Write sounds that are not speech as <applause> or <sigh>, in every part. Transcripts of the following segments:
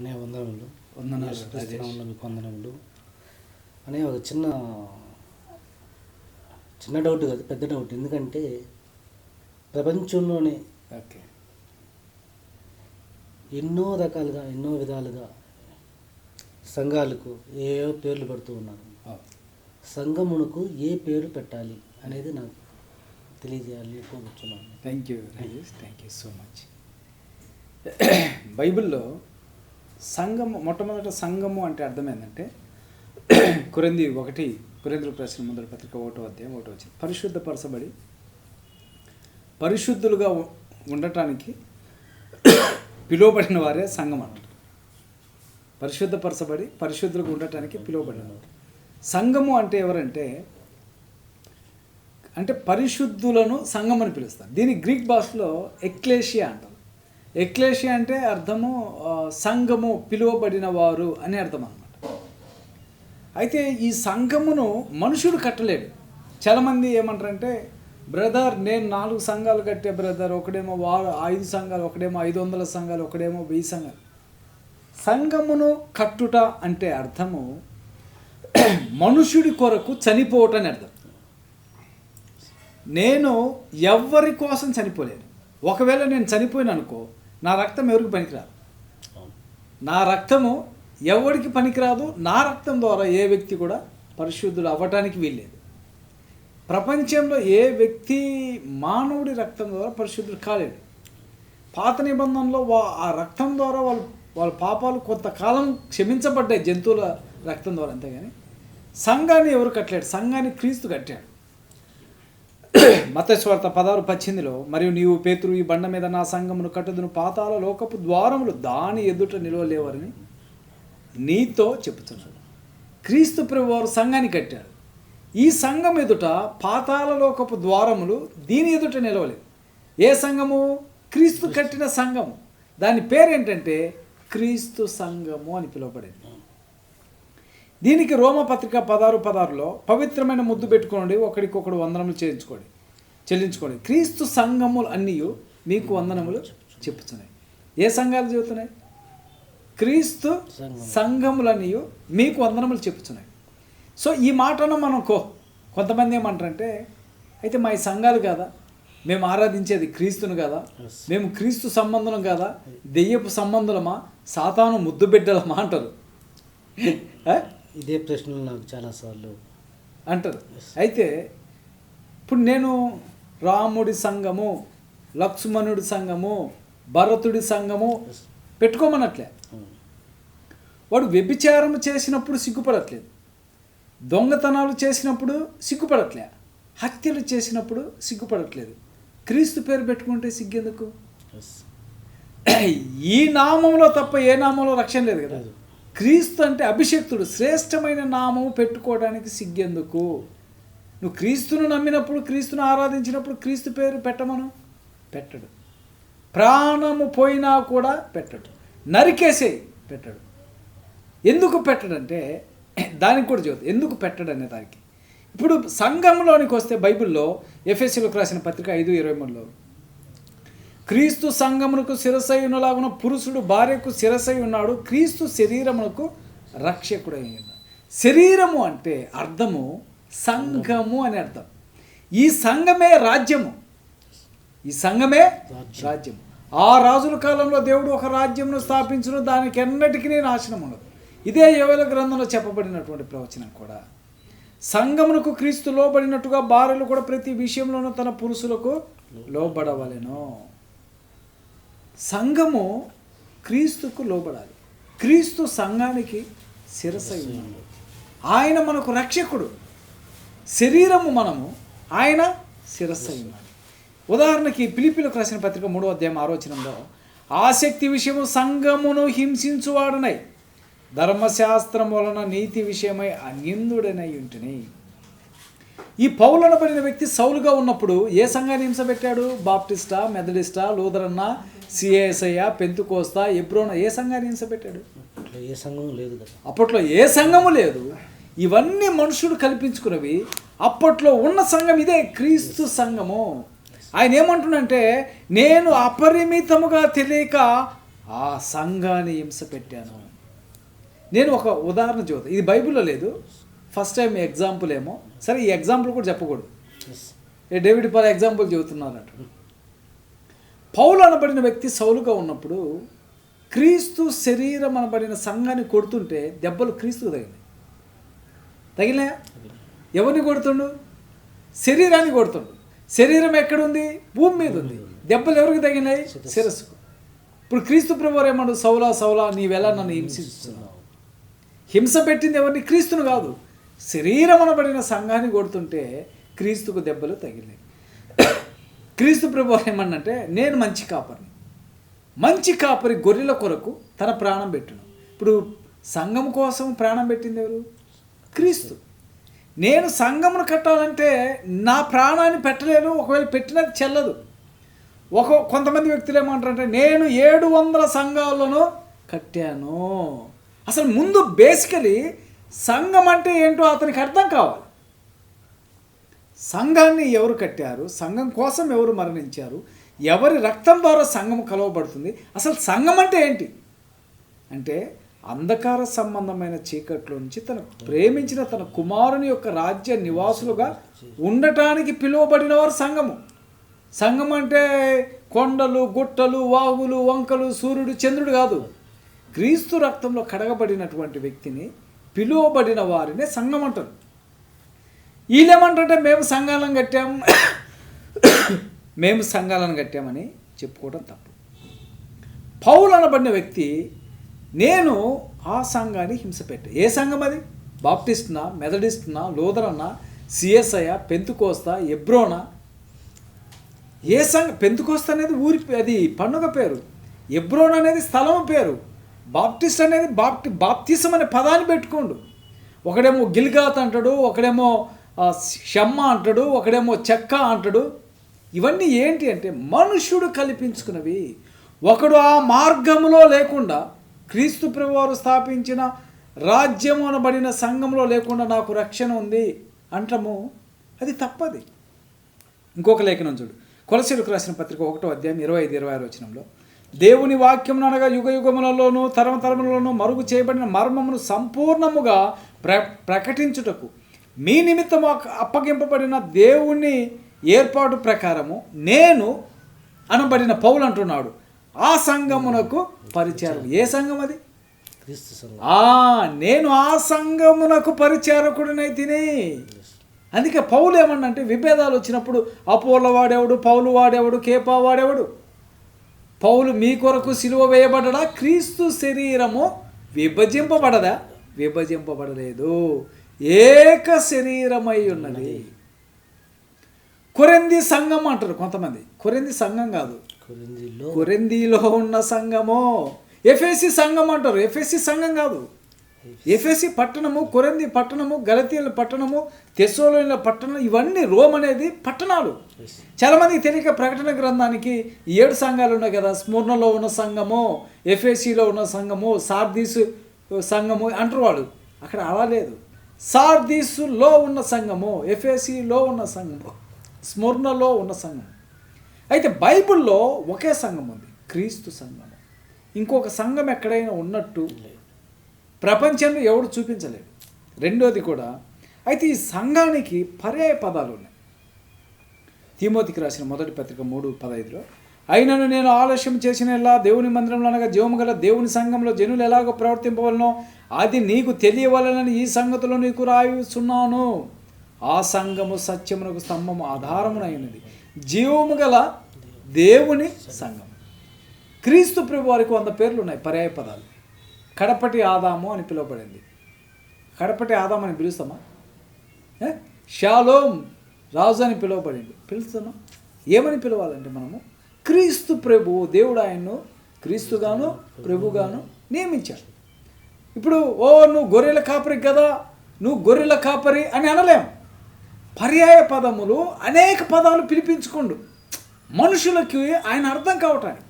అనే వందనములు. వందనాలు, యేసుక్రీస్తునామములో మీకు వందనములు. అనే ఒక చిన్న చిన్న డౌట్ కాదు పెద్ద డౌట్ ఎందుకంటే ప్రపంచంలోనే ఓకే. ఎన్నో రకాలుగా ఎన్నో విధాలుగా సంఘాలకు ఏవో పేర్లు పెడుతూ ఉన్నారు. సంఘమునకు ఏ పేరు పెట్టాలి అనేది నాకు తెలియజేయాలి కోరుచున్నాను. Thank you thank you so much బైబిల్లో సంఘము మొట్టమొదట సంఘము అంటే అర్థం ఏంటంటే కురంది ఒకటి కురేంద్ర ప్రశ్న మొదటి పత్రిక ఒకటో అధ్యాయం ఒకటో వచ్చింది. పరిశుద్ధపరచబడి పరిశుద్ధులుగా ఉండటానికి పిలువబడిన వారే సంఘం అంటారు పరిశుద్ధపరచబడి పరిశుద్ధులుగా ఉండటానికి పిలువబడిన వారు. సంఘము అంటే ఎవరంటే అంటే పరిశుద్ధులను సంఘం అని పిలుస్తారు. దీని గ్రీక్ భాషలో ఎక్లేషియా అంటారు. ఎక్లేషి అంటే అర్థము సంఘము పిలువబడిన వారు అని అర్థం అనమాట అయితే ఈ సంఘమును మనుషుడు కట్టలేడు. చాలామంది ఏమంటారంటే బ్రదర్ నేను నాలుగు సంఘాలు కట్టే బ్రదర్ ఒకడేమో వారు ఐదు సంఘాలు ఒకడేమో ఐదు వందల సంఘాలు ఒకడేమో వెయ్యి సంఘాలు. సంఘమును కట్టుట అంటే అర్థము మనుషుడి కొరకు చనిపోవటం అని అర్థం. నేను ఎవ్వరి కోసం చనిపోలేను. ఒకవేళ నేను చనిపోయిన అనుకో నా రక్తం ఎవరికి పనికిరాదు? నా రక్తము ఎవరికి పనికిరాదు నా రక్తం ద్వారా ఏ వ్యక్తి కూడా పరిశుద్ధుడు అవ్వటానికి వీల్లేదు. ప్రపంచంలో ఏ వ్యక్తి మానవుడి రక్తం ద్వారా పరిశుద్ధుడు కాలేడు పాత నిబంధనలో వా ఆ రక్తం ద్వారా వాళ్ళు వాళ్ళ పాపాలు కొంతకాలం క్షమించబడ్డాయి జంతువుల రక్తం ద్వారా అంతేగాని సంఘాన్ని ఎవరు కట్టలేడు సంఘాన్ని క్రీస్తు కట్టాడు. మతస్వార్త పదహారు పచ్చిందిలో మరియు నీవు పేతురు ఈ బండ మీద నా సంఘమును కట్టుదును పాతాల లోకపు ద్వారములు దాని ఎదుట నిలవలేవరని నీతో చెబుతున్నాడు క్రీస్తు ప్రభు వారు సంఘాన్ని కట్టాడు ఈ సంఘం ఎదుట పాతాల లోకపు ద్వారములు దీని ఎదుట నిలవలేదు. ఏ సంఘము? క్రీస్తు కట్టిన సంఘము. దాని పేరేంటంటే క్రీస్తు సంఘము అని పిలువబడింది. దీనికి రోమపత్రిక పదహారు పదహారులో పవిత్రమైన ముద్దు పెట్టుకోండి ఒకడికొకడు వందనములు చేయించుకోండి చెల్లించుకోండి. క్రీస్తు సంఘములు అన్నీ మీకు వందనములు చెప్పుతున్నాయి ఏ సంఘాలు చెబుతున్నాయి? క్రీస్తు సంఘం. సంఘములన్నీ మీకు వందనములు చెప్పుతున్నాయి సో ఈ మాటను మనం కో కొంతమంది ఏమంటారంటే అయితే మా ఈ సంఘాలు కదా? మేము ఆరాధించేది క్రీస్తును కదా. మేము క్రీస్తు సంబంధం కదా? దెయ్యపు సంబంధులమా? సాతాను ముద్దు బిడ్డలమా? అంటారు? <laughs> ఇదే ప్రశ్నలు నాకు చాలాసార్లు అంటారు. అయితే ఇప్పుడు నేను రాముడి సంఘము లక్ష్మణుడి సంఘము భరతుడి సంఘము పెట్టుకోమనట్లే. వాడు వ్యభిచారం చేసినప్పుడు సిగ్గుపడట్లేదు. దొంగతనాలు చేసినప్పుడు సిగ్గుపడట్లే. హత్యలు చేసినప్పుడు సిగ్గుపడట్లేదు. క్రీస్తు పేరు పెట్టుకుంటే సిగ్గెందుకు. ఈ నామంలో తప్ప ఏ నామంలో రక్షణ లేదు కదా. క్రీస్తు అంటే అభిషక్తుడు శ్రేష్టమైన నామము పెట్టుకోవడానికి సిగ్గెందుకు? నువ్వు క్రీస్తును నమ్మినప్పుడు క్రీస్తును ఆరాధించినప్పుడు క్రీస్తు పేరు పెట్టమను? పెట్టడు. ప్రాణము పోయినా కూడా పెట్టడు. నరికేసే పెట్టడు. ఎందుకు పెట్టడంటే దానికి కూడా చదువు ఎందుకు పెట్టడు అనే దానికి? ఇప్పుడు సంఘంలోనికి వస్తే బైబిల్లో ఎఫ్ఎస్సీలోకి రాసిన పత్రిక ఐదు ఇరవై మూడులో క్రీస్తు సంఘమునకు శిరసై ఉన్నలాగున పురుషుడు భార్యకు శిరసై ఉన్నాడు క్రీస్తు శరీరమునకు రక్షకుడై ఉన్నాడు శరీరము అంటే అర్థము సంఘము అని అర్థం. ఈ సంఘమే రాజ్యము. ఈ సంఘమే రాజ్యం. రాజ్యము. ఆ రాజుల కాలంలో దేవుడు ఒక రాజ్యంను స్థాపించును దానికి ఎన్నటికీ నాశనం ఉండదు. ఇదే యోవేల గ్రంథంలో చెప్పబడినటువంటి ప్రవచనం కూడా. సంఘమునకు క్రీస్తు లోబడినట్టుగా భార్యలు కూడా ప్రతి విషయంలోనూ తన పురుషులకు లోబడవలెను. సంఘము క్రీస్తుకు లోబడాలి. క్రీస్తు సంఘానికి శిరసై ఉన్నాడు ఆయన మనకు రక్షకుడు. శరీరము మనము ఆయన శిరస్స ఉన్నాడు ఉదాహరణకి పిలిపిలకు రాసిన పత్రిక మూడో అధ్యాయం ఆలోచనలో ఆసక్తి విషయము సంఘమును హింసించువాడనై ధర్మశాస్త్రం వలన నీతి విషయమై అన్యందుడనై ఉంటున్నాయి ఈ పౌలనబడిన వ్యక్తి సౌలుగా ఉన్నప్పుడు ఏ సంఘాన్ని హింసపెట్టాడు బాప్టిస్టా మెథడిస్టా లూథరన్న సిఏఎస్ఐ పెంతుకోస్తా ఎబ్రోన ఏ సంఘాన్ని హింసపెట్టాడు అట్లా ఏ సంఘం లేదు కదా. అప్పట్లో ఏ సంఘము లేదు. ఇవన్నీ మనుషుడు కల్పించుకున్నవి అప్పట్లో ఉన్న సంఘం ఇదే క్రీస్తు సంఘము. ఆయన ఏమంటున్నంటే నేను అపరిమితముగా తెలియక ఆ సంఘాన్ని హింస పెట్టాను. నేను ఒక ఉదాహరణ చూద్దాం ఇది బైబిల్లో లేదు. ఫస్ట్ టైం ఎగ్జాంపుల్ ఏమో. సరే ఈ ఎగ్జాంపుల్ కూడా చెప్పకూడదు. డేవిడ్ పాల్ ఎగ్జాంపుల్ చెబుతున్నారట. పౌలు అనబడిన వ్యక్తి సౌలుగా ఉన్నప్పుడు క్రీస్తు శరీరం అనబడిన సంఘాన్ని కొడుతుంటే దెబ్బలు క్రీస్తుకు తగినాయి తగిలే ఎవరిని కొడుతుండు? శరీరాన్ని కొడుతుండు. శరీరం ఎక్కడుంది? భూమి మీద ఉంది. దెబ్బలు ఎవరికి తగినాయి శిరస్సుకు. ఇప్పుడు క్రీస్తు ప్రభు ఏమన్నాడు? సౌలా సౌలా నీవెలా నన్ను హింసిస్తున్నావు హింస పెట్టింది ఎవరిని? క్రీస్తును కాదు. శరీరమున పడిన సంఘాన్ని కొడుతుంటే క్రీస్తుకు దెబ్బలు తగిలాయి క్రీస్తు ప్రభు ఏమన్నంటే నేను మంచి కాపరిని. మంచి కాపరి గొర్రెల కొరకు తన ప్రాణం పెట్టును. ఇప్పుడు సంఘం కోసం ప్రాణం పెట్టింది ఎవరు? క్రీస్తు. నేను సంఘమును కట్టాలంటే నా ప్రాణాన్ని పెట్టలేను ఒకవేళ పెట్టినది చెల్లదు. ఒక కొంతమంది వ్యక్తులు ఏమంటారంటే నేను ఏడు వందల సంఘాలను కట్టాను. అసలు ముందు బేసికలీ సంఘం అంటే ఏంటో అతనికి అర్థం కావాలి. సంఘాన్ని ఎవరు కట్టారు? సంఘం కోసం ఎవరు మరణించారు? ఎవరి రక్తం ద్వారా సంఘం కలవబడుతుంది? అసలు సంఘం అంటే ఏంటి? అంటే అంధకార సంబంధమైన చీకట్లో నుంచి తన ప్రేమించిన తన కుమారుని యొక్క రాజ్య నివాసులుగా ఉండటానికి పిలువబడిన వారు సంఘము. సంఘం అంటే కొండలు గుట్టలు వాగులు వంకలు సూర్యుడు చంద్రుడు కాదు. క్రీస్తు రక్తంలో కడగబడినటువంటి వ్యక్తిని పిలువబడిన వారినే సంఘం అంటారు. వీళ్ళేమంటారంటే మేము సంఘాలను కట్టాం మేము సంఘాలను కట్టామని చెప్పుకోవడం తప్పు. పౌలు అనబడిన వ్యక్తి నేను ఆ సంఘాన్ని హింస పెట్టా. ఏ సంఘం అది? బాప్టిస్ట్నా మెథడిస్ట్నా లూథరన్నా సిఎస్ఐ పెంతుకోస్తా ఎబ్రోనా? ఏ సంఘ పెంతుకోస్తా అనేది ఊరి అది పండుగ పేరు. ఎబ్రోన్ అనేది స్థలం పేరు. బాప్టిస్ట్ అనేది బాప్టి బాప్తిసం అనే పదాన్ని పెట్టుకోండు. ఒకడేమో గిల్గాత్ అంటాడు ఒకడేమో షమ్మ అంటాడు ఒకడేమో చెక్క అంటాడు. ఇవన్నీ ఏంటి అంటే మనుష్యుడు కల్పించుకున్నవి. ఒకడు ఆ మార్గంలో లేకుండా క్రీస్తు ప్రభువారు స్థాపించిన రాజ్యం అనబడిన సంఘంలో లేకుండా నాకు రక్షణ ఉంది అంటాము. అది తప్పది. ఇంకొక లేఖనం చూడు. కొలసీలకు రాసిన పత్రిక ఒకటో అధ్యాయం ఇరవై ఐదు ఇరవై ఆరు వచనంలో దేవుని వాక్యం అనగా యుగ యుగములలోనూ తరమ తరములలోనూ మరుగు చేయబడిన మర్మమును సంపూర్ణముగా ప్ర ప్రకటించుటకు మీ నిమిత్తం అప్ప- అప్పగింపబడిన దేవుని ఏర్పాటు ప్రకారము నేను అనబడిన పౌలు అంటున్నాడు. ఆ సంఘమునకు పరిచారం ఏ సంఘం అది? ఆ నేను ఆ సంఘమునకు పరిచారకుడినై తిని. అందుకే పౌలు ఏమన్నంటే విభేదాలు వచ్చినప్పుడు అపోల వాడేవాడు పౌలు వాడేవాడు కేపా వాడేవాడు? పౌలు మీ కొరకు సిలువ వేయబడడా క్రీస్తు శరీరము విభజింపబడదా? విభజింపబడలేదు. ఏక శరీరమై ఉన్నది. కొరెంది సంఘం అంటారు కొంతమంది. కొరెంది సంఘం కాదు. కొరిందీలో ఉన్న సంఘము. ఎఫ్ఎసి సంఘం అంటారు. ఎఫ్ఎసి సంఘం కాదు. ఎఫ్ఎసి పట్టణము కొరింది పట్టణము గలతీయుల పట్టణము తెస్సోలోని పట్టణం ఇవన్నీ రోమ్ అనేది పట్టణాలు. Yes. చాలా మందికి తెలియక ప్రకటన గ్రంథానికి ఏడు సంఘాలు ఉన్నాయి కదా. స్మూర్ణలో ఉన్న సంఘము ఎఫ్ఎసిలో ఉన్న సంఘము సార్దీస్ సంఘము అంటారు వాళ్ళు. అక్కడ అలా లేదు. సార్దీసులో ఉన్న సంఘము ఎఫ్ఎసిలో ఉన్న సంఘము స్మూర్ణలో ఉన్న సంఘం అయితే బైబిల్లో ఒకే సంఘం ఉంది క్రీస్తు సంఘం ఇంకొక సంఘం ఎక్కడైనా ఉన్నట్టు ప్రపంచంలో ఎవడు చూపించలేడు. రెండోది కూడా అయితే ఈ సంఘానికి పర్యాయ పదాలు ఉన్నాయి. తిమోతికి రాసిన మొదటి పత్రిక మూడు పదహైదులో అయినను నేను ఆలస్యం చేసిన ఎలా దేవుని మందిరంలో అనగా జీవము గల దేవుని సంఘంలో జనులు ఎలాగో ప్రవర్తింపవలనో అది నీకు తెలియవలనని ఈ సంగతిలో నీకు రాయిస్తున్నాను ఆ సంఘము సత్యమునకు స్తంభము ఆధారమునైనది జీవము గల దేవుని సంఘం. క్రీస్తు ప్రభు వారికి వంద పేర్లు ఉన్నాయి పర్యాయ పదాలు. కడపటి ఆదాము అని పిలువబడింది. కడపటి ఆదాము అని పిలుస్తామా? ఏ? షాలోం రాజు అని పిలువబడింది. పిలుస్తామా? ఏమని పిలవాలంటే మనము? క్రీస్తు ప్రభు దేవుడు ఆయన్ను క్రీస్తుగాను ప్రభుగాను నియమించాడు. ఇప్పుడు ఓ నువ్వు గొర్రెల కాపరి కదా నువ్వు గొర్రెల కాపరి అని అనలేం. పర్యాయ పదములు అనేక పదాలు పిలిపించుకోండు. మనుషులకి ఆయన అర్థం కావటానికి.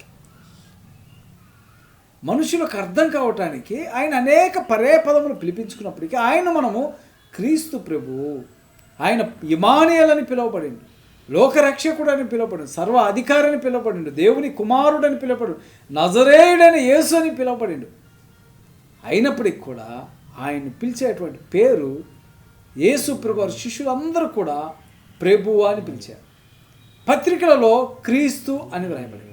మనుషులకు అర్థం కావటానికి ఆయన అనేక పరే పదములు పిలిపించుకున్నప్పటికీ ఆయన మనము క్రీస్తు ప్రభు. ఆయన ఇమానియల్ అని పిలువబడింది లోకరక్షకుడు అని పిలువబడింది సర్వ అధికారిని పిలువబడిండు. దేవుని కుమారుడని పిలువబడు నజరేయుడైన యేసు అని పిలువబడిండు. అయినప్పటికి కూడా ఆయన పిలిచేటువంటి పేరు యేసు ప్రభు శిష్యులందరూ కూడా ప్రభువు అని పిలిచారు. పత్రికలలో క్రీస్తు అని వ్రాయబడింది.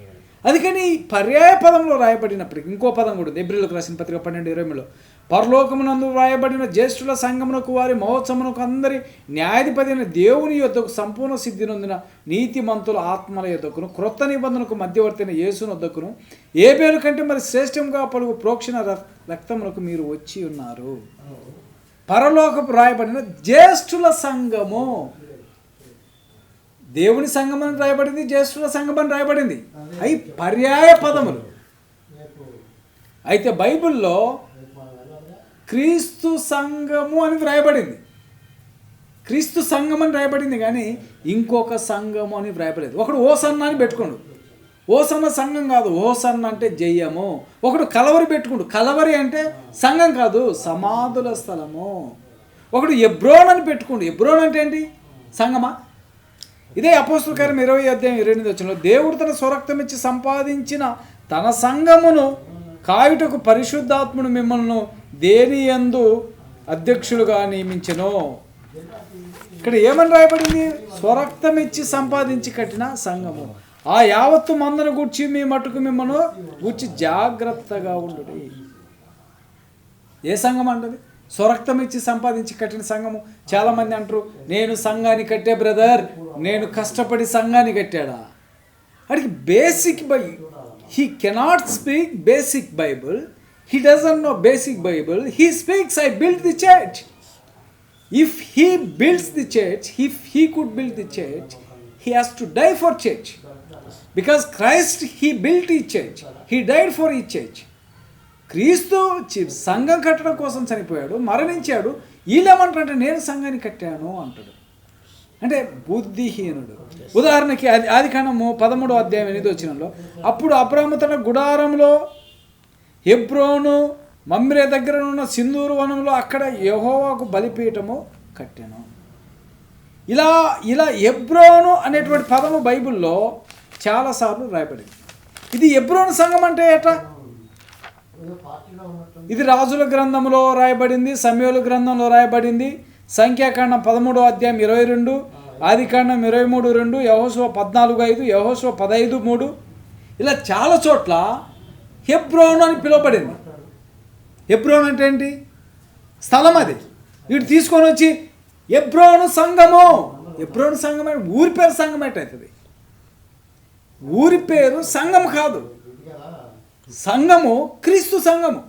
అందుకని పర్యాయ పదంలో రాయబడినప్పటికీ ఇంకో పదం కూడా ఉంది. ఎబ్రిలకు రాసిన పత్రిక పన్నెండు ఇరవైలో పరలోకమునందు వ్రాయబడిన జ్యేష్ఠుల సంఘమునకు వారి మహోత్సవమునకు అందరి న్యాయాధిపతి అయిన దేవుని యొద్దకు సంపూర్ణ సిద్ధి నొందిన నీతిమంతుల ఆత్మల యొద్దకును క్రొత్త నిబంధనకు మధ్యవర్తి అయిన యేసుని వద్దకును ఏ పేరు కంటే మరి శ్రేష్టంగా పలుగు ప్రోక్షణ రక్- రక్తమునకు మీరు వచ్చి ఉన్నారు. పరలోకపు రాయబడిన జ్యేష్ఠుల సంఘము దేవుని సంఘం అని రాయబడింది జ్యేష్ఠుల సంఘం అని రాయబడింది. అవి పర్యాయ పదములు. అయితే బైబిల్లో క్రీస్తు సంఘము అని వ్రాయబడింది క్రీస్తు సంఘం అని రాయబడింది కానీ ఇంకొక సంఘము అని వ్రాయబడలేదు. ఒకడు ఓసన్న అని పెట్టుకోండు. ఓసన్న సంఘం కాదు ఓసన్న అంటే జయ్యము ఒకడు కలవరి పెట్టుకుండు. కలవరి అంటే సంఘం కాదు సమాధుల స్థలము. ఒకడు ఎబ్రోన్ అని పెట్టుకుండు. ఎబ్రోన్ అంటే ఏంటి? సంగమా ఇదే అపోస్తుల ఇరవై అధ్యాయం ఇరవై ఎనిమిది వచ్చిన దేవుడు తన స్వరక్తం ఇచ్చి సంపాదించిన తన సంఘమును కాయుటకు పరిశుద్ధాత్ముడు మిమ్మల్ని దేని యందు అధ్యక్షులుగా నియమించెను. ఇక్కడ ఏమని రాయబడింది? స్వరక్తం ఇచ్చి సంపాదించి కట్టిన సంఘము. ఆ యావత్తు మందను గూర్చి మీ మటుకు మిమ్మల్ని గూర్చి జాగ్రత్తగా ఉండు ఏ సంఘం అంటది? స్వరక్తం ఇచ్చి సంపాదించి కట్టిన సంఘము. చాలామంది అంటారు నేను సంఘాన్ని కట్టే బ్రదర్ నేను కష్టపడి సంఘాన్ని కట్టాడా? అడిగి basic by he cannot speak basic Bible he doesn't know basic Bible he speaks I build the church if he builds the church if he could build the church he has to die for church because Christ he built ఈ church he died for ఈ church క్రీస్తు సంఘం కట్టడం కోసం చనిపోయాడు మరణించాడు. వీళ్ళేమంటారంటే నేను సంఘాన్ని కట్టాను అంటాడు. అంటే బుద్ధిహీనుడు. ఉదాహరణకి అది ఆది కాండము పదమూడో అధ్యాయం ఎనిమిది వచ్చినంలో అప్పుడు అబ్రాహ్మ గుడారంలో హెబ్రోను మమ్రే దగ్గర ఉన్న సింధూరు వనంలో అక్కడ యహోవాకు బలిపీఠము కట్టాను. ఇలా ఇలా ఎబ్రోను అనేటువంటి పదము బైబిల్లో చాలాసార్లు రాయబడింది. ఇది ఎబ్రోను సంఘం అంటే ఎట్లా? ఇది రాజుల గ్రంథంలో రాయబడింది సమయోల గ్రంథంలో రాయబడింది. సంఖ్యాకాండం పదమూడో అధ్యాయం ఇరవై రెండు ఆదికాండం ఇరవై మూడు రెండు యహోస్వ పద్నాలుగు ఐదు యహోస్వ పదహైదు మూడు. ఇలా చాలా చోట్ల హెబ్రోన్ అని పిలువబడింది. హెబ్రోన్ అంటే ఏంటి? స్థలం అది. వీడు తీసుకొని వచ్చి ఎబ్రోను సంఘము. ఎబ్రోను సంఘం అంటే ఊరి పేరు సంఘం ఎట్టవుతుంది ఊరి పేరు సంఘం కాదు. సంఘము క్రీస్తు సంఘము.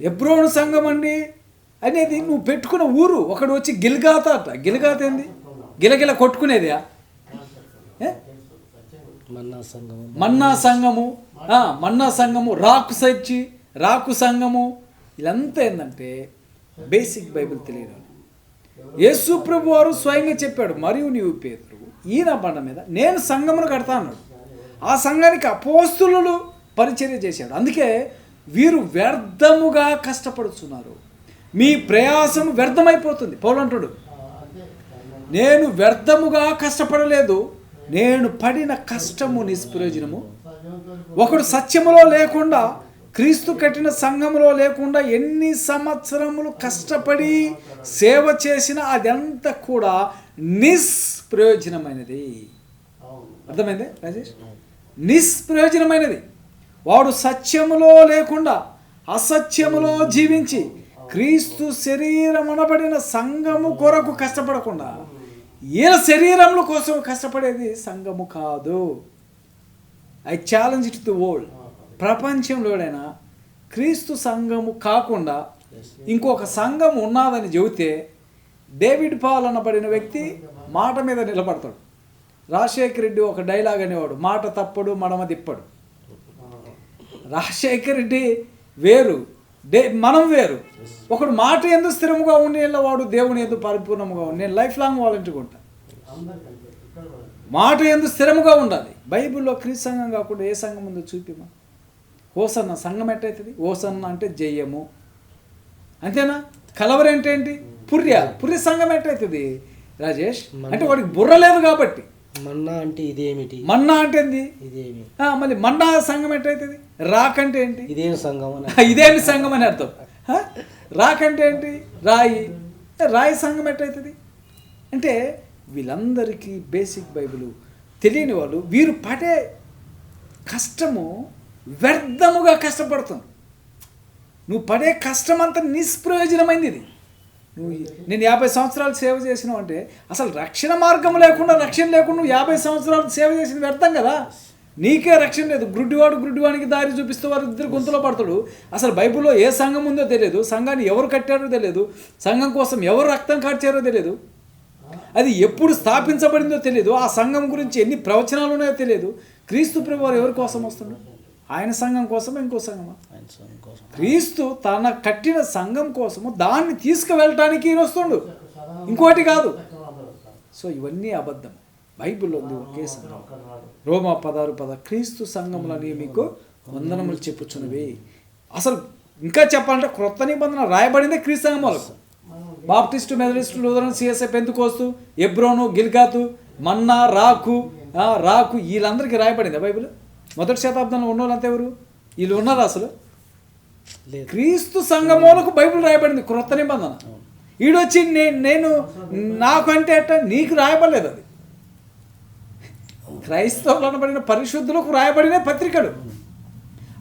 ఎబ్రోను సంఘం అండి అనేది నువ్వు పెట్టుకున్న ఊరు. ఒకడు వచ్చి గిల్గాత అట గిల్గాత ఏంది? గిలగిల కొట్టుకునేది మన్నా సంఘము. మన్నా సంఘము. ఆ, మన్నా సంఘము రాకు సచ్చి రాకు సంఘము. ఇదంతా ఏంటంటే బేసిక్ బైబిల్ తెలియదు. యేసు ప్రభు వారు స్వయంగా చెప్పాడు మరియు నీవు పేతురు ఈయన బండ మీద నేను సంఘమును కడతా అన్నాడు. ఆ సంఘానికి అపోస్తులు పరిచర్య చేశాడు. అందుకే వీరు వ్యర్థముగా కష్టపడుతున్నారు. మీ ప్రయాసం వ్యర్థమైపోతుంది. పౌలంటుడు నేను వ్యర్థముగా కష్టపడలేదు. నేను పడిన కష్టము నిష్ప్రయోజనము. ఒకడు సత్యములో లేకుండా క్రీస్తు కట్టిన సంఘములో లేకుండా ఎన్ని సంవత్సరములు కష్టపడి సేవ చేసినా అదంతా కూడా నిష్ప్రయోజనమైనది. అర్థమైంది రాజేష్? నిష్ప్రయోజనమైనది వాడు సత్యములో లేకుండా అసత్యములో జీవించి క్రీస్తు శరీరం అనబడిన సంఘము కొరకు కష్టపడకుండా ఈయన శరీరముల కోసం కష్టపడేది సంఘము కాదు. I challenge it the world ప్రపంచంలోనైనా క్రీస్తు సంఘము కాకుండా ఇంకొక సంఘం ఉన్నదని చెబితే డేవిడ్ పాల్ అనబడిన వ్యక్తి మాట మీద నిలబడతాడు. రాజశేఖర రెడ్డి ఒక డైలాగ్ అనేవాడు మాట తప్పడు మడమ తిప్పడు. రాజశేఖర రెడ్డి వేరు డే మనం వేరు. ఒకడు మాట ఎందు స్థిరముగా ఉండేలా వాడు దేవుని ఎందు పరిపూర్ణముగా ఉండి నేను లైఫ్ లాంగ్ వాలంటీర్గా ఉంటాను మాట ఎందు స్థిరముగా ఉండాలి. బైబిల్లో క్రీస్తు సంఘం కాకుండా ఏ సంఘం ఉందో చూపిమా ఓసన్న సంఘం ఎట్టయితుంది? ఓసన్న అంటే జయము. అంతేనా? కలవరేంటేంటి ఏంటి? పుర్య పుర్య సంఘం ఎట్టయితుంది? రాజేష్ అంటే వాడికి బుర్ర లేదు కాబట్టి. మన్నా అంటే ఇదేమిటి? మన్నా అంటే ఇదేమి? మళ్ళీ మన్నా సంఘం ఎట్టయితుంది రాక్ అంటే ఏంటి? ఇదేం సంఘం అని <laughs> ఇదేమి సంఘం అని అర్థం? రాక్ అంటే ఏంటి? రాయి. రాయి సంఘం ఎట్టయితుంది అంటే వీళ్ళందరికీ బేసిక్ బైబిల్ తెలియని వాళ్ళు వీరు పడే కష్టము వ్యర్థముగా కష్టపడుతుంది నువ్వు పడే కష్టం అంతా నిష్ప్రయోజనమైంది ఇది. నువ్వు నేను యాభై సంవత్సరాలు సేవ చేసినావు అంటే అసలు రక్షణ మార్గం లేకుండా రక్షణ లేకుండా నువ్వు యాభై సంవత్సరాలు సేవ చేసింది వ్యర్థం కదా? నీకే రక్షణ లేదు. గుడ్డివాడు గుడ్డివానికి దారి చూపిస్తూ వారు ఇద్దరు గొంతులో పడతాడు. అసలు బైబిల్లో ఏ సంఘం ఉందో తెలియదు. సంఘాన్ని ఎవరు కట్టారో తెలియదు. సంఘం కోసం ఎవరు రక్తం కార్చారో తెలియదు. అది ఎప్పుడు స్థాపించబడిందో తెలియదు. ఆ సంఘం గురించి ఎన్ని ప్రవచనాలు ఉన్నాయో తెలియదు. క్రీస్తు ప్రభు వారు ఎవరి కోసం వస్తున్నాడు? ఆయన సంఘం కోసమా ఇంకో సంఘమా? సంఘం కోసం. క్రీస్తు తన కట్టిన సంఘం కోసము దాన్ని తీసుకువెళ్ళటానికి ఈయన వస్తుండు. ఇంకోటి కాదు. సో ఇవన్నీ అబద్ధం. బైబిల్ ఉంది ఒకే సంఘం. రోమా పదారు పద క్రీస్తు సంఘములని మీకు వందనములు చెప్పుచున్నవి. అసలు ఇంకా చెప్పాలంటే క్రొత్త నిబంధన రాయబడిందే క్రీస్తు సంఘం వాళ్ళకు బాప్టిస్టు మెదలిస్టు లూథరన్ సిఎస్ఐ పెంతుకోస్తు ఎబ్రోను గిల్గాతు మన్నా రాకు రాకు వీళ్ళందరికీ రాయబడింది బైబిల్? మొదటి శతాబ్దంలో ఉన్న వాళ్ళంతా ఎవరు? వీళ్ళు ఉన్నారు అసలు? క్రీస్తు సంఘములకు బైబిల్ రాయబడింది క్రొత్త నిబంధన. ఈడొచ్చి నేను నేను నాకు అంటే అట్ట నీకు రాయబడలేదు అది. క్రైస్తవులు అనబడిన పరిశుద్ధులకు రాయబడిన పత్రికలు.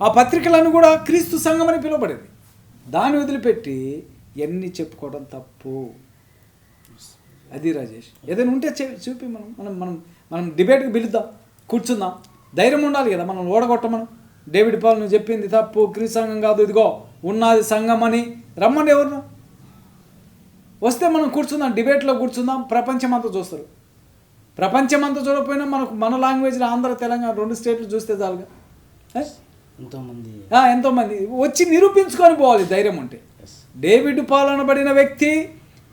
ఆ పత్రికలను కూడా క్రీస్తు సంఘం అని పిలువబడింది. దాన్ని వదిలిపెట్టి ఎన్ని చెప్పుకోవడం తప్పు? అది రాజేష్. ఏదైనా ఉంటే చూపి మనం. మనం మనం మనం డిబేట్కి పిలుద్దాం. కూర్చుందాం. ధైర్యం ఉండాలి కదా మనం ఓడగొట్టమను. డేవిడ్ పాల్ నువ్వు చెప్పింది తప్పు క్రీస్తు సంఘం కాదు ఇదిగో ఉన్నది సంఘం అని. రమ్మండి ఎవరు వస్తే మనం కూర్చుందాం డిబేట్లో కూర్చుందాం ప్రపంచమంతా చూస్తారు. ప్రపంచమంతా చూడకపోయినా మనకు మన లాంగ్వేజ్లో ఆంధ్ర తెలంగాణ రెండు స్టేట్లు చూస్తే చాలుగా? ఎంతోమంది. ఎంతోమంది. వచ్చి నిరూపించుకొని పోవాలి ధైర్యం ఉంటే. డేవిడ్ పాలనబడిన వ్యక్తి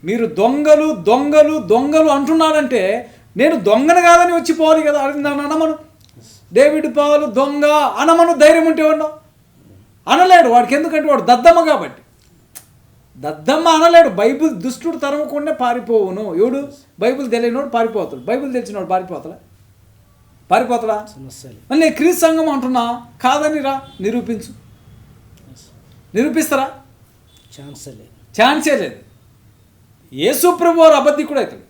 మీరు దొంగలు దొంగలు దొంగలు అంటున్నాడంటే నేను దొంగను కాదని వచ్చి పోవాలి కదా అది నన్ను అనమను. డేవిడ్ పాలు దొంగ అనమను ధైర్యం ఉంటే ఉన్నావు అనలేడు. వాడికి ఎందుకంటే వాడు దద్దమ్మ కాబట్టి. దద్దమ్మ అనలేడు. బైబిల్ దుష్టుడు తరమకుండా పారిపోవును. ఎవడు? బైబిల్ తెలియనోడు పారిపోతాడు. బైబిల్ తెలిసినోడు పారిపోతాడా పారిపోతాడా మళ్ళీ క్రీస్తు సంఘం అంటున్నా కాదని రా నిరూపించు. నిరూపిస్తారా? ఛాన్సే లేదు. ఛాన్సే లేదు. యేసుప్రభు వారు అబద్ధికుడు అవుతాడు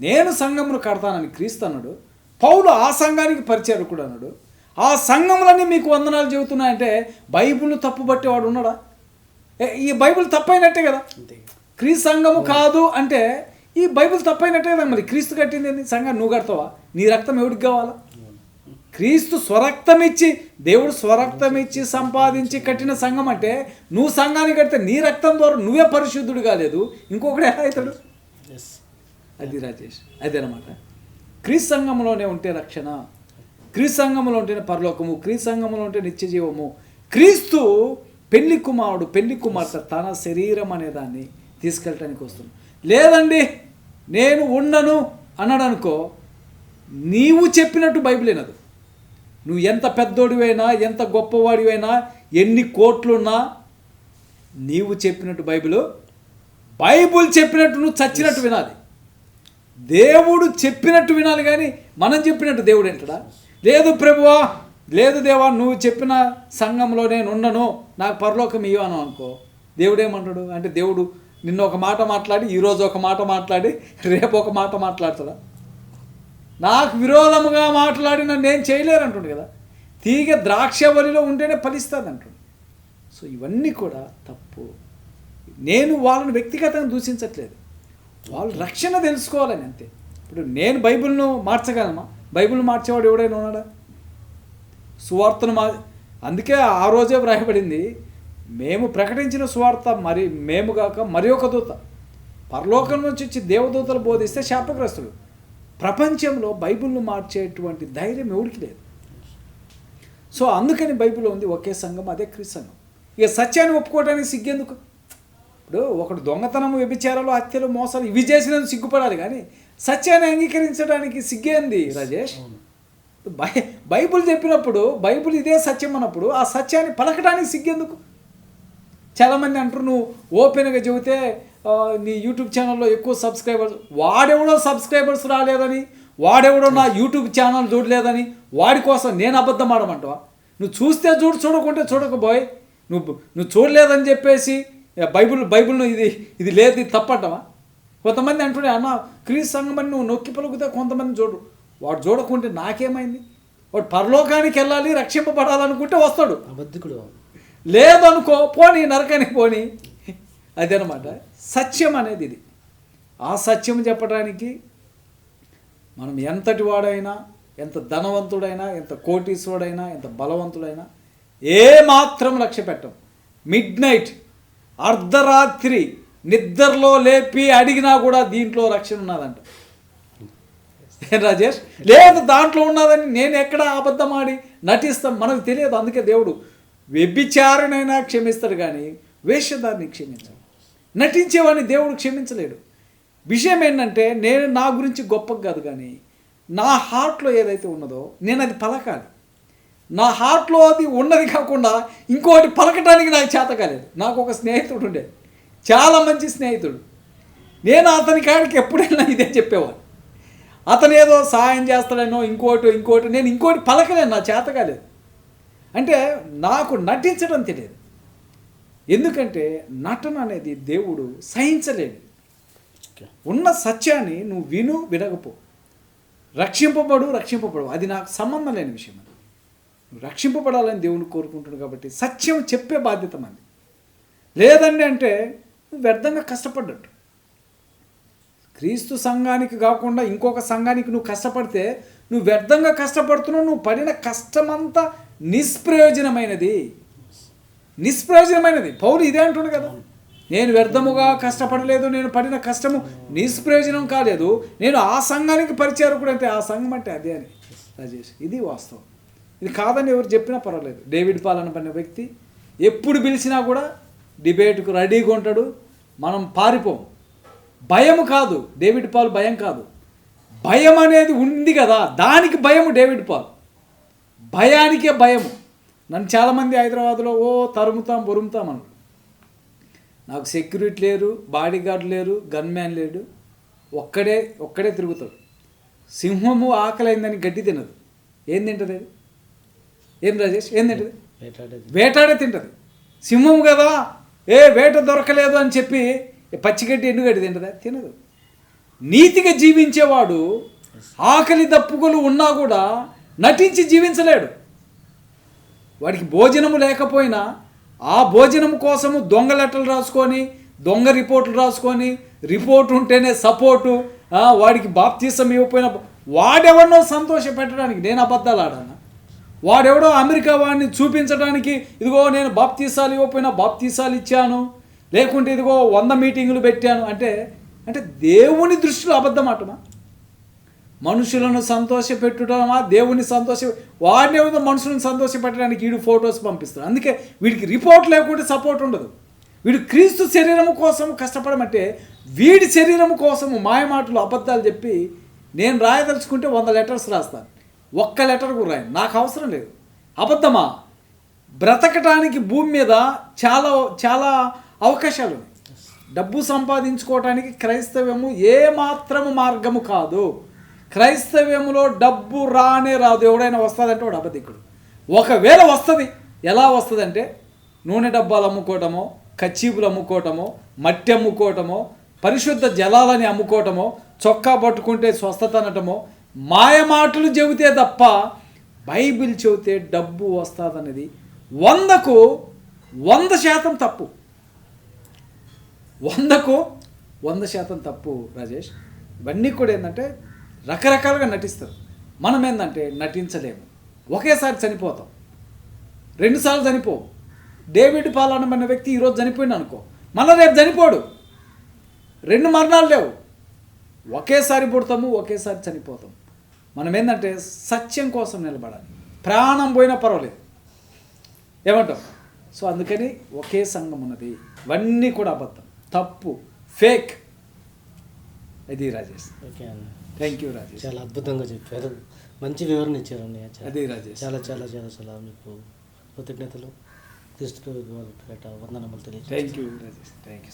నేను సంఘమును కడతానని క్రీస్తు అన్నాడు. పౌలు ఆ సంఘానికి పరిచారకుడు అన్నాడు. ఆ సంఘములన్నీ మీకు వందనాలు చెబుతున్నాయంటే బైబిల్ తప్పుబట్టేవాడు ఉన్నాడా? ఏ, ఈ బైబిల్ తప్పైనట్టే కదా? క్రీస్తు సంఘము కాదు అంటే ఈ బైబిల్ తప్పైనట్టే కదా మరి? క్రీస్తు కట్టింది? సంఘం నువ్వు కడతావా? నీ రక్తం ఎవడికి కావాలా? క్రీస్తు స్వరక్తం ఇచ్చి దేవుడు స్వరక్తం ఇచ్చి సంపాదించి కట్టిన సంఘం అంటే నువ్వు సంఘాన్ని కడితే నీ రక్తం ద్వారా నువ్వే పరిశుద్ధుడు కాలేదు ఇంకొకడు ఎలా అవుతాడు? ఎస్ అది రాజేష్. అదేనమాట క్రీస్తు సంఘంలోనే ఉంటే రక్షణ క్రీస్తు సంఘంలో ఉంటేనే పరలోకము క్రీస్తు సంఘంలో ఉంటే నిత్య జీవము. క్రీస్తు పెళ్ళి కుమారుడు పెళ్ళి కుమార్తె తన శరీరం అనే దాన్ని తీసుకెళ్ళటానికి వస్తుంది లేదండి నేను ఉండను అన్నాడు అనుకో నీవు చెప్పినట్టు బైబిల్ వినదు. నువ్వు ఎంత పెద్దోడివైనా ఎంత గొప్పవాడివైనా ఎన్ని కోట్లున్నా నీవు చెప్పినట్టు బైబిల్ బైబుల్ చెప్పినట్టు నువ్వు చచ్చినట్టు వినాలి. దేవుడు చెప్పినట్టు వినాలి కానీ మనం చెప్పినట్టు దేవుడు వింటడా? లేదు ప్రభువా లేదు దేవా నువ్వు చెప్పిన సంఘంలో నేను ఉండను నాకు పరలోకం ఇవ్వను అనుకో దేవుడేమంటాడు? అంటే దేవుడు నిన్న ఒక మాట మాట్లాడి ఈరోజు ఒక మాట మాట్లాడి రేపు ఒక మాట మాట్లాడతాడా? నాకు విరోధముగా మాట్లాడిన నేను చేయలేరంటుండు కదా. తీగ ద్రాక్ష వలిలో ఉంటేనే ఫలిస్తుంది అంటుండు. సో ఇవన్నీ కూడా తప్పు. నేను వాళ్ళని వ్యక్తిగతంగా దూషించట్లేదు. వాళ్ళు రక్షణ తెలుసుకోవాలని అంతే. ఇప్పుడు నేను బైబిల్ను మార్చగలమా బైబిల్ మార్చేవాడు ఎవడైనా ఉన్నాడా? సువార్తను మా అందుకే ఆ రోజే వ్రాయబడింది మేము ప్రకటించిన సువార్త మరి మేము కాక మరి ఒక దూత. పరలోకం నుంచి వచ్చి దేవదూతలు బోధిస్తే శాపగ్రస్తుడు ప్రపంచంలో బైబిల్ను మార్చేటువంటి ధైర్యం ఎవరికి లేదు. సో అందుకని బైబిల్లో ఉంది ఒకే సంఘం అదే క్రీస్తు సంఘం. ఇక సత్యాన్ని ఒప్పుకోవడానికి సిగ్గెందుకు? ఇప్పుడు ఒకడు దొంగతనము వ్యభిచారాలు హత్యలు మోసాలు ఇవి చేసినందుకు సిగ్గుపడాలి కానీ సత్యాన్ని అంగీకరించడానికి సిగ్గేంది రాజేష్. బై బైబుల్ చెప్పినప్పుడు బైబుల్ ఇదే సత్యం అన్నప్పుడు ఆ సత్యాన్ని పలకడానికి సిగ్గెందుకు? చాలామంది అంటారు నువ్వు ఓపెన్గా చెబితే నీ యూట్యూబ్ ఛానల్లో ఎక్కువ సబ్స్క్రైబర్స్ వాడెవడో సబ్స్క్రైబర్స్ రాలేదని వాడెవడో నా యూట్యూబ్ ఛానల్ చూడలేదని వాడి కోసం నేను అబద్ధం ఆడమంటావా? నువ్వు చూస్తే చూడు చూడకుంటే చూడకపోయి నువ్వు నువ్వు చూడలేదని చెప్పేసి "ఏ, బైబిల్ బైబిల్ను ఇది ఇది లేదు ఇది తప్పంటావా? కొంతమంది అంటుండే అన్న క్రీస్ సంఘమని నువ్వు నొక్కి పలుకుతే కొంతమంది చూడు వాడు చూడకుంటే నాకేమైంది? వాడు పరలోకానికి వెళ్ళాలి రక్షింపబడాలనుకుంటే వస్తాడు. అబద్ధికుడు లేదనుకో పోనీ నరకానికి పోని. అదనమాట. సత్యం అనేది ఇది. ఆ సత్యం చెప్పడానికి మనం ఎంతటి వాడైనా ఎంత ధనవంతుడైనా ఎంత కోటీశ్వరుడైనా ఎంత బలవంతుడైనా ఏ మాత్రం లక్ష్య పెట్టం. మిడ్ నైట్ అర్ధరాత్రి నిద్రలో లేపి అడిగినా కూడా దీంట్లో రక్షణ ఉన్నదంట. రాజేష్? లేదు దాంట్లో ఉన్నదని నేను ఎక్కడ అబద్ధం ఆడి నటిస్తాం? మనకు తెలియదు అందుకే దేవుడు వ్యభిచారునైనా క్షమిస్తాడు కానీ వేషధారిని క్షమించాడు. నటించేవాడిని దేవుడు క్షమించలేడు. విషయం ఏంటంటే నేను నా గురించి గొప్పగా కాదు కానీ నా హార్ట్లో ఏదైతే ఉన్నదో నేను అది పలకాలి. నా హార్ట్లో అది ఉన్నది కాకుండా ఇంకోటి పలకటానికి నాకు చేత కాలేదు. నాకు ఒక స్నేహితుడు ఉండే. చాలా మంచి స్నేహితుడు. నేను అతని కాడికి ఎప్పుడైనా ఇదే చెప్పేవాడు అతను ఏదో సహాయం చేస్తాడనో ఇంకోటి ఇంకోటి నేను ఇంకోటి పలకలేను నా చేత కాలేదు. అంటే నాకు నటించడం తెలియదు. ఎందుకంటే నటన అనేది దేవుడు సహించలేడు. ఉన్న సత్యాన్ని నువ్వు విను వినకపో. రక్షింపబడు రక్షింపబడు అది నాకు సంబంధం లేని విషయం అది. రక్షింపబడాలని దేవుని కోరుకుంటున్నాడు కాబట్టి సత్యం చెప్పే బాధ్యత మంది. లేదండి అంటే నువ్వు వ్యర్థంగా కష్టపడ్డట్టు. క్రీస్తు సంఘానికి కాకుండా ఇంకొక సంఘానికి నువ్వు కష్టపడితే నువ్వు వ్యర్థంగా కష్టపడుతున్నావు నువ్వు పడిన కష్టమంతా నిష్ప్రయోజనమైనది. నిష్ప్రయోజనమైనది. పౌరులు ఇదే అంటుండు కదా. నేను వ్యర్థముగా కష్టపడలేదు నేను పడిన కష్టము నిష్ప్రయోజనం కాలేదు. నేను ఆ సంఘానికి పరిచారకుడు అంటే ఆ సంఘం అంటే అదే అని. రాజేష్ ఇది వాస్తవం. ఇది కాదని ఎవరు చెప్పినా పర్వాలేదు. డేవిడ్ పాల్ పడిన వ్యక్తి ఎప్పుడు పిలిచినా కూడా డిబేట్కు రెడీగా ఉంటాడు. మనం పారిపోం. భయం కాదు. డేవిడ్ పాల్ భయం కాదు. భయం అనేది ఉంది కదా. దానికి భయం డేవిడ్ పాల్. భయానికే భయం. నన్ను చాలామంది హైదరాబాద్లో ఓ తరుముతాం బొరుముతాం అన్నారు. నాకు సెక్యూరిటీ లేరు బాడీ గార్డ్ లేరు గన్ మ్యాన్ లేడు. ఒక్కడే ఒక్కడే తిరుగుతాడు. సింహము ఆకలైందని గడ్డి తినదు. ఏం తింటుంది? ఏం రాజేష్? ఏం తింటుంది? వేటాడే తింటది. సింహం కదా. ఏ వేట దొరకలేదు అని చెప్పి పచ్చిగడ్డి ఎండుగడ్డి తింటదా? తినదు. నీతిగా జీవించేవాడు ఆకలి దప్పుకొలు ఉన్నా కూడా నటించి జీవించలేడు. వాడికి భోజనము లేకపోయినా ఆ భోజనం కోసము దొంగ లెటర్లు రాసుకొని దొంగ రిపోర్ట్లు రాసుకొని రిపోర్ట్ ఉంటేనే సపోర్టు వాడికి బాప్తీసం ఇవ్వకపోయినా వాడెవరినో సంతోష పెట్టడానికి నేను అబద్ధాలు ఆడాను? వాడెవడో అమెరికా వాడిని చూపించడానికి ఇదిగో నేను బాప్తీసాలు ఇవ్వకపోయినా బాప్తీసాలు ఇచ్చాను లేకుంటే ఇదిగో వంద మీటింగులు పెట్టాను అంటే అంటే దేవుని దృష్టిలో అబద్ధం అటమా మనుషులను సంతోషపెట్టుటమా? దేవుని సంతోష వాడిని ఏదో మనుషులను సంతోషపెట్టడానికి వీడు ఫొటోస్ పంపిస్తాడు. అందుకే వీడికి రిపోర్ట్ లేకుంటే సపోర్ట్ ఉండదు. వీడు క్రీస్తు శరీరం కోసం కష్టపడమంటే వీడి శరీరం కోసము మాయమాటలు అబద్ధాలు చెప్పి నేను రాయదలుచుకుంటే వంద లెటర్స్ రాస్తాను. ఒక్క లెటర్ కూడా నాకు అవసరం లేదు. అబద్ధమా? బ్రతకటానికి భూమి మీద చాలా చాలా అవకాశాలు ఉన్నాయి. డబ్బు సంపాదించుకోవటానికి క్రైస్తవ్యము ఏ మాత్రము మార్గము కాదు. క్రైస్తవ్యములో డబ్బు రానే రాదు. ఎవడైనా వస్తుందంటే వాడు అబద్ధికుడు. ఒకవేళ వస్తుంది ఎలా వస్తుందంటే నూనె డబ్బాలు అమ్ముకోవటమో కచ్చీపులు అమ్ముకోవటమో మట్టి అమ్ముకోవటమో పరిశుద్ధ జలాలని అమ్ముకోవటమో చొక్కా పట్టుకుంటే స్వస్థత అనటమో మాయమాటలు చెబితే తప్ప బైబిల్ చెబితే డబ్బు వస్తుందనేది వందకు వంద శాతం తప్పు. వందకు వంద శాతం తప్పు రాజేష్. ఇవన్నీ కూడా ఏంటంటే రకరకాలుగా నటిస్తారు. మనం ఏంటంటే నటించలేము. ఒకేసారి చనిపోతాం. రెండుసార్లు చనిపోవు. డేవిడ్ పాలనమైన వ్యక్తి ఈరోజు చనిపోయింది అనుకో. మళ్ళీ రేపు చనిపోడు. రెండు మరణాలు లేవు. ఒకేసారి పుడతాము ఒకేసారి చనిపోతాం. మనం ఏంటంటే సత్యం కోసం నిలబడాలి. ప్రాణం పోయినా పర్వాలేదు. ఏమంటాం సో అందుకని ఒకే సంఘం ఉన్నది. ఇవన్నీ కూడా అబద్ధం. తప్పు ఫేక్. అది రాజేష్. Thank you Rajesh. చాలా అద్భుతంగా చెప్పారు. మంచి వివరణ ఇచ్చారండి అదే రాజేష్. చాలా చాలా చాలా చాలా మీకు కృతజ్ఞతలు. క్రీస్తు పేట వందనములు తెలియజేస్తాను thank you Rajesh. Thank you